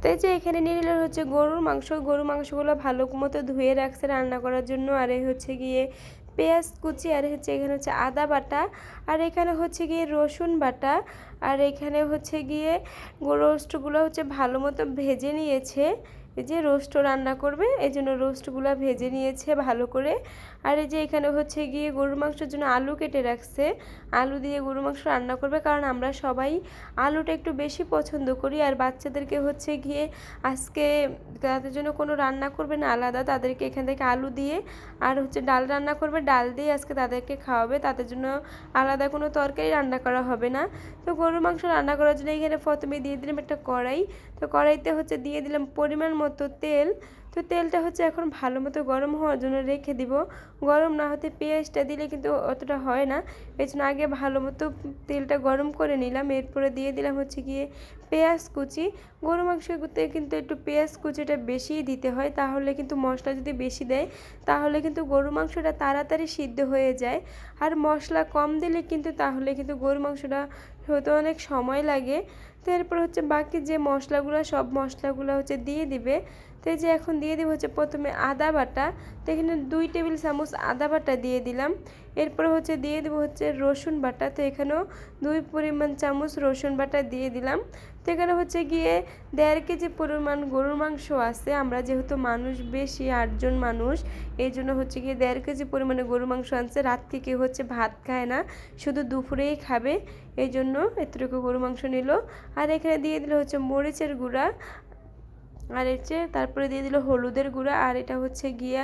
তো এই যে এখানে নিয়ে নিল হচ্ছে গরুর মাংস। গরুর মাংসগুলো ভালো মতো ধুয়ে রাখছে রান্না করার জন্য। আর এই হচ্ছে গিয়ে পেঁয়াজ কুচি, আর হচ্ছে এখানে হচ্ছে আদা বাটা, আর এখানে হচ্ছে গিয়ে রসুন বাটা। আর এখানে হচ্ছে গিয়ে রোস্টগুলো হচ্ছে ভালো মতো ভেজে নিয়েছে। এই যে রোস্ট রান্না করবে, এই জন্য রোস্টগুলো ভেজে নিয়েছে ভালো করে। আর এই যে এখানে হচ্ছে গিয়ে গরুর মাংসের জন্য আলু কেটে রাখছে। আলু দিয়ে গরুর মাংস রান্না করবে, কারণ আমরা সবাই আলুটা একটু বেশি পছন্দ করি। আর বাচ্চাদেরকে হচ্ছে গিয়ে আজকে তাদের জন্য কোনো রান্না করবে না আলাদা, তাদেরকে এখান থেকে আলু দিয়ে আর হচ্ছে ডাল রান্না করবে। ডাল দিয়ে আজকে তাদেরকে খাওয়াবে, তাদের জন্য আলাদা কোনো তরকারি রান্না করা হবে না। তো গরুর মাংস রান্না করার জন্য এখানে প্রথমে দিয়ে দিলাম একটা কড়াই। তো কড়াইতে হচ্ছে দিয়ে দিলাম পরিমাণ মতো তেল। তো তেলটা হচ্ছে এখন ভালো মতো গরম হওয়ার জন্য রেখে দিব। গরম না হতে পেঁয়াজটা দিলে কিন্তু অতটা হয় না। এই জন্য আগে ভালো মতো তেলটা গরম করে নিলাম। এরপরে দিয়ে দিলাম হচ্ছে গিয়ে পেঁয়াজ কুচি। গরু মাংসতে কিন্তু একটু পেঁয়াজ কুচিটা বেশিই দিতে হয়। তাহলে কিন্তু মশলা যদি বেশি দেয়, তাহলে কিন্তু গরু মাংসটা তাড়াতাড়ি সিদ্ধ হয়ে যায়। আর মশলা কম দিলে কিন্তু তাহলে কিন্তু গরু মাংসটা হতে অনেক সময় লাগে। তো এরপর হচ্ছে বাকি যে মশলাগুলো, সব মশলাগুলো হচ্ছে দিয়ে দিবে। তো এই যে এখন দিয়ে দিব হচ্ছে প্রথমে আদা বাটা। তো এখানে দুই টেবিল চামচ আদা বাটা দিয়ে দিলাম। এরপরে হচ্ছে দিয়ে দেবো হচ্ছে রসুন বাটা। তো এখানেও দুই পরিমাণ চামচ রসুন বাটা দিয়ে দিলাম। তো এখানে হচ্ছে গিয়ে দেড় কেজি পরিমাণ গরুর মাংস আছে। আমরা যেহেতু মানুষ বেশি, আটজন মানুষ, এই জন্য হচ্ছে গিয়ে দেড় কেজি পরিমাণে গরুর মাংস আনছে। রাত থেকে হচ্ছে ভাত খায় না, শুধু দুপুরেই খাবে। এই জন্য এতটুকু গরু মাংস নিল। আর এখানে দিয়ে দিল হচ্ছে মরিচের গুঁড়া। আর হচ্ছে তারপরে দিয়ে দিল হলুদের গুঁড়া, আর এটা হচ্ছে গিয়া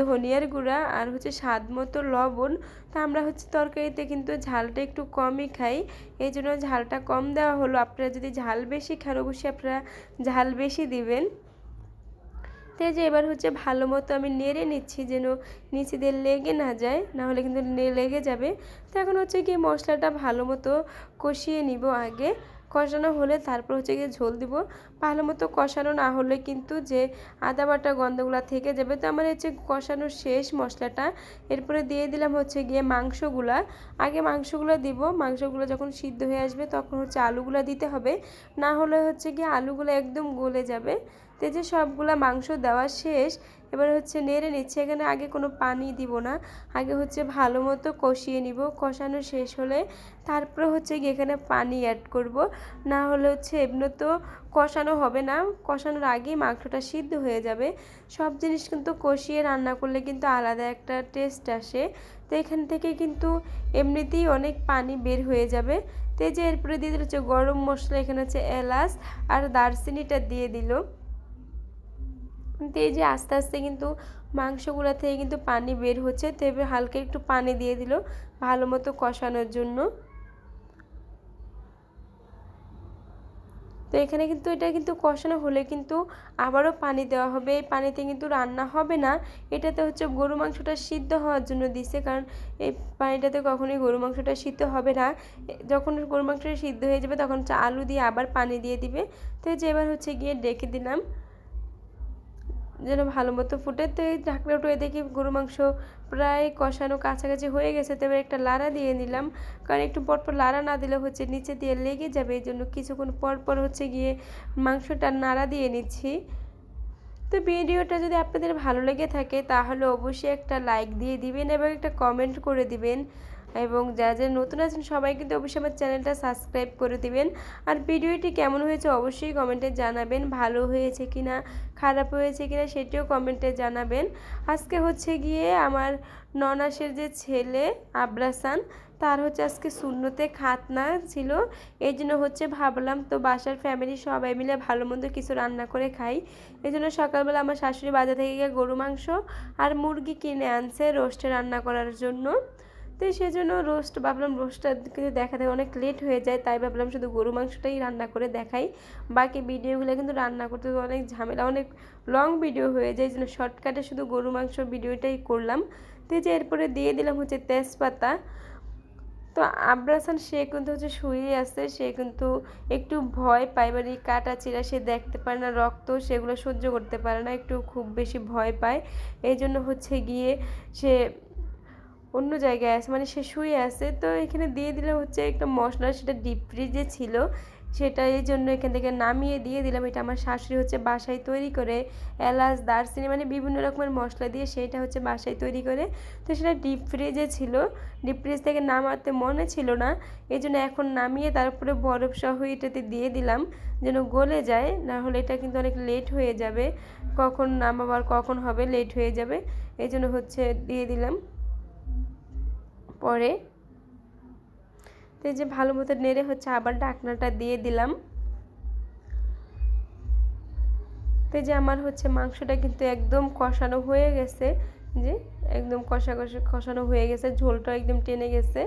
ধনিয়ার গুঁড়া, আর হচ্ছে স্বাদ মতো লবণ। তা আমরা হচ্ছে তরকারিতে কিন্তু ঝালটা একটু কমই খাই, এই জন্য ঝালটা কম দেওয়া হলো। আপনারা যদি ঝাল বেশি খান, অবশ্যই আপনারা ঝাল বেশি দিবেন। তো যে এবার হচ্ছে ভালো মতো আমি নেড়ে নিচ্ছি যেন নিচে দিয়ে লেগে না যায়, না হলে কিন্তু লেগে যাবে। তো এখন হচ্ছে কি মশলাটা ভালো মতো কষিয়ে নিব আগে। কষানো হলে তারপর হচ্ছে গিয়ে ঝোল দিব। ভালো মতো কষানো না হলে কিন্তু যে আদা বাটা গন্ধগুলো থেকে যাবে। তো আমার হচ্ছে কষানোর শেষ মশলাটা এরপরে দিয়ে দিলাম হচ্ছে গিয়ে মাংসগুলা। আগে মাংসগুলো দিব, মাংসগুলো যখন সিদ্ধ হয়ে আসবে তখন হচ্ছে আলুগুলো দিতে হবে। না হলে হচ্ছে গিয়ে আলুগুলো একদম গলে যাবে। তো যে সবগুলা মাংস দেওয়া শেষ, এবার হচ্ছে নেড়ে নিচ্ছে। এখানে আগে কোনো পানি দিব না, আগে হচ্ছে ভালো মতো কষিয়ে নিব। কষানো শেষ হলে তারপরে হচ্ছে গিয়ে এখানে পানি অ্যাড করব। না হলে হচ্ছে এমনি তো কষানো হবে না। কষানোর আগেই মাংসটা সিদ্ধ হয়ে যাবে। সব জিনিস কিন্তু কষিয়ে রান্না করলে কিন্তু আলাদা একটা টেস্ট আসে। তো এখান থেকে কিন্তু এমনিতেই অনেক পানি বের হয়ে যাবে। তো যে এরপরে দিয়ে দিল হচ্ছে গরম মশলা, এখানে হচ্ছে এলাচ আর দারচিনিটা দিয়ে দিল। তো এই যে আস্তে আস্তে কিন্তু মাংসগুলো থেকে কিন্তু পানি বের হচ্ছে, তো এবার হালকা একটু পানি দিয়ে দিল ভালো মতো কষানোর জন্য। তো এখানে কিন্তু এটা কিন্তু কষানো হলে কিন্তু আবারও পানি দেওয়া হবে। এই পানিতে কিন্তু রান্না হবে না, এটাতে হচ্ছে গরু মাংসটা সিদ্ধ হওয়ার জন্য দিছে, কারণ এই পানিটাতে কখনোই গরু মাংসটা সিদ্ধ হবে না। যখন গরু মাংসটা সিদ্ধ হয়ে যাবে তখন আলু দিয়ে আবার পানি দিয়ে দিবে। তো যে এবার হচ্ছে গিয়ে ডেকে দিলাম। যেন ভালো মতো ফুটে। তো এই ঢাকনা উঠে দেখি গরু মাংস প্রায় কষানো কাছাকাছি হয়ে গেছে। তো এবার একটা লাড়া দিয়ে নিলাম। কারণ একটু পরপর লাড়া না দিলে হচ্ছে নিচে দিয়ে লেগে যাবে। এই জন্য কিছুক্ষণ পর পর হচ্ছে গিয়ে মাংসটা নাড়া দিয়ে নিচ্ছি। তো ভিডিওটা যদি আপনাদের ভালো লেগে থাকে, তাহলে অবশ্যই একটা লাইক দিয়ে দিবেন এবং একটা কমেন্ট করে দিবেন। এবং যা যা নতুন আছেন, সবাই কিন্তু অবশ্যই আমার চ্যানেলটা সাবস্ক্রাইব করে দিবেন। আর ভিডিওটি কেমন হয়েছে অবশ্যই কমেন্টে জানাবেন, ভালো হয়েছে কি না খারাপ হয়েছে কি না সেটিও কমেন্টে জানাবেন। আজকে হচ্ছে গিয়ে আমার ননাসের যে ছেলে আব্রাসান, তার হচ্ছে আজকে শূন্যতে খাতনা ছিল। এই জন্য হচ্ছে ভাবলাম, তো বাসার ফ্যামিলি সবাই মিলে ভালো মন্দ কিছু রান্না করে খাই। এই জন্য সকালবেলা আমার শাশুড়ি বাজার থেকে গিয়ে গরু মাংস আর মুরগি কিনে আনছে রোস্টে রান্না করার জন্য। তো সেজন্য রোস্ট, ভাবলাম রোস্টটা কিন্তু দেখাতে অনেক লেট হয়ে যায়, তাই ভাবলাম শুধু গরু মাংসটাই রান্না করে দেখাই। বাকি ভিডিওগুলো কিন্তু রান্না করতে অনেক ঝামেলা, অনেক লং ভিডিও হয়ে যায় জন্য শর্টকাটে শুধু গরু মাংস ভিডিওটাই করলাম। তো যে এরপরে দিয়ে দিলাম হচ্ছে তেজপাতা। তো আব্রাসান, সে কিন্তু হচ্ছে শুয়ে আছে, সে কিন্তু একটু ভয় পায় মানে কাটা চিরা সে দেখতে পারে না, রক্ত সেগুলো সহ্য করতে পারে না, একটু খুব বেশি ভয় পায়। এই জন্য হচ্ছে গিয়ে সে অন্য জায়গায় আছে মানে সে শুয়ে আছে। তো এখানে দিয়ে দিলে হচ্ছে একটা মশলা, সেটা ডিপ ফ্রিজে ছিল। সেটা এই জন্য এখান থেকে নামিয়ে দিয়ে দিলাম। এটা আমার শাশুড়ি হচ্ছে বাসায় তৈরি করে এলাচ, দারচিনি মানে বিভিন্ন রকমের মশলা দিয়ে সেটা হচ্ছে বাসায় তৈরি করে। তো সেটা ডিপ ফ্রিজে ছিল। ডিপ ফ্রিজ থেকে নামাতে মনে ছিল না। এই জন্য এখন নামিয়ে তারপরে বরফ সহ এটাতে দিয়ে দিলাম যেন গলে যায়। না হলে এটা কিন্তু অনেক লেট হয়ে যাবে। কখন নামাবার কখন হবে লেট হয়ে যাবে। এই জন্য হচ্ছে দিয়ে দিলাম। পরে। এই যে ভালো মতো নেড়ে হচ্ছে আবার ঢাকনাটা দিয়ে দিলাম। তো যে আমার হচ্ছে মাংসটা কিন্তু একদম কষানো হয়ে গেছে। যে একদম কষা কষা কষানো হয়ে গেছে, ঝোলটা একদম টেনে গেছে।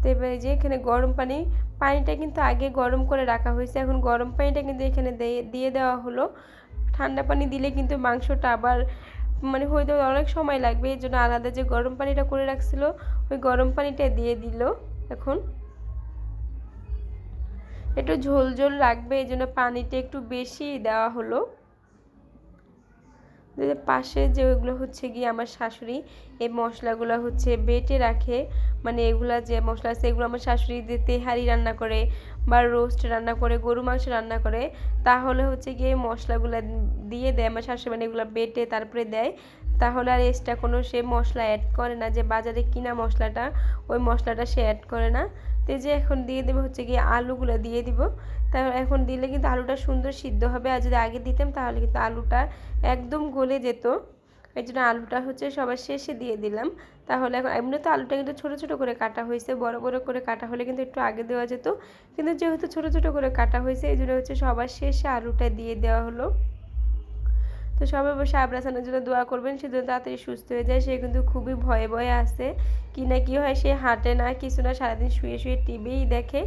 তো এবার যে এখানে গরম পানি, পানিটা কিন্তু আগে গরম করে রাখা হয়েছে, এখন গরম পানিটা কিন্তু এখানে দিয়ে দেওয়া হলো। ঠান্ডা পানি দিলে কিন্তু মাংসটা আবার মানে হইতে অনেক সময় লাগবে, এই জন্য আলাদা যে গরম পানিটা করে রাখছিল, ওই গরম পানিটা দিয়ে দিল এখন। একটু ঝোল ঝোল রাখবে এই জন্য পানিটা একটু বেশি দেওয়া হলো। পাশে যে ওইগুলো হচ্ছে গিয়ে আমার শাশুড়ি, এই মশলাগুলো হচ্ছে বেটে রাখে। মানে এগুলা যে মশলা আছে, এগুলো আমার শাশুড়ি দিয়ে তেহারি রান্না করে বা রোস্ট রান্না করে গরু মাংস রান্না করে, তাহলে হচ্ছে গিয়ে মশলাগুলো দিয়ে দেয়। আমার শাশুড়ি মানে এগুলো বেটে তারপরে দেয়। তাহলে আর এক্সট্রা কোনো সে মশলা অ্যাড করে না যে বাজারে কিনা মশলাটা, ওই মশলাটা সে অ্যাড করে না। তো যে এখন দিয়ে দেবো হচ্ছে গিয়ে আলুগুলো দিয়ে দিব। তা এখন দিলে কিন্তু আলুটা সুন্দর সিদ্ধ হবে। আর যদি আগে দিতাম তাহলে কিন্তু আলুটা একদম গলে যেত। এই জন্য আলুটা হচ্ছে সবার শেষে দিয়ে দিলাম। তাহলে এখন এমনি তো আলুটা কিন্তু ছোটো ছোটো করে কাটা হয়েছে, বড় বড় করে কাটা হলে কিন্তু একটু আগে দেওয়া যেত। কিন্তু যেহেতু ছোটো ছোটো করে কাটা হয়েছে, এই জন্য হচ্ছে সবার শেষে আলুটা দিয়ে দেওয়া হলো। তো সবাই বসে আবরাসানের জন্য দোয়া করবেন, সে জন্য তাড়াতাড়ি সুস্থ হয়ে যায়। সে কিন্তু খুবই ভয়ে ভয়ে আছে। কি না কি হয়, সে হাঁটে না, কিছু না, সারাদিন শুয়ে শুয়ে টিভিই দেখে।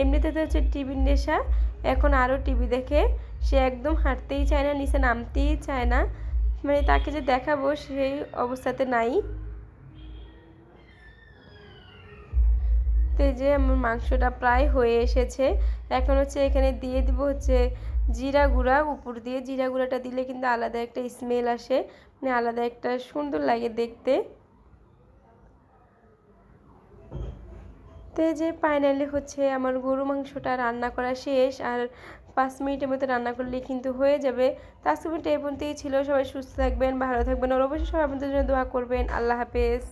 এমনিতে তো হচ্ছে টিভির নেশা, এখন আরও টিভি দেখে। সে একদম হাঁটতেই চায় না, নিচে নামতেই চায় না। মানে তাকে যে দেখাবো, সেই অবস্থাতে নাই। তো যে আমার মাংসটা প্রায় হয়ে এসেছে। এখন হচ্ছে এখানে দিয়ে দিব হচ্ছে জিরা গুঁড়া, উপর দিয়ে জিরা গুঁড়াটা দিলে কিন্তু আলাদা একটা স্মেল আসে। মানে আলাদা একটা সুন্দর লাগে দেখতে। তো যে ফাইনালি হচ্ছে আমার গরু মাংসটা রান্না করা শেষ। আর পাঁচ মিনিটের মতো রান্না করলে কিন্তু হয়ে যাবে। তো আজকে এই ছিল। সবাই সুস্থ থাকবেন, ভালো থাকবেন। আর অবশ্যই সবাই আপনাদের জন্য দোয়া করবেন। আল্লাহ হাফেজ।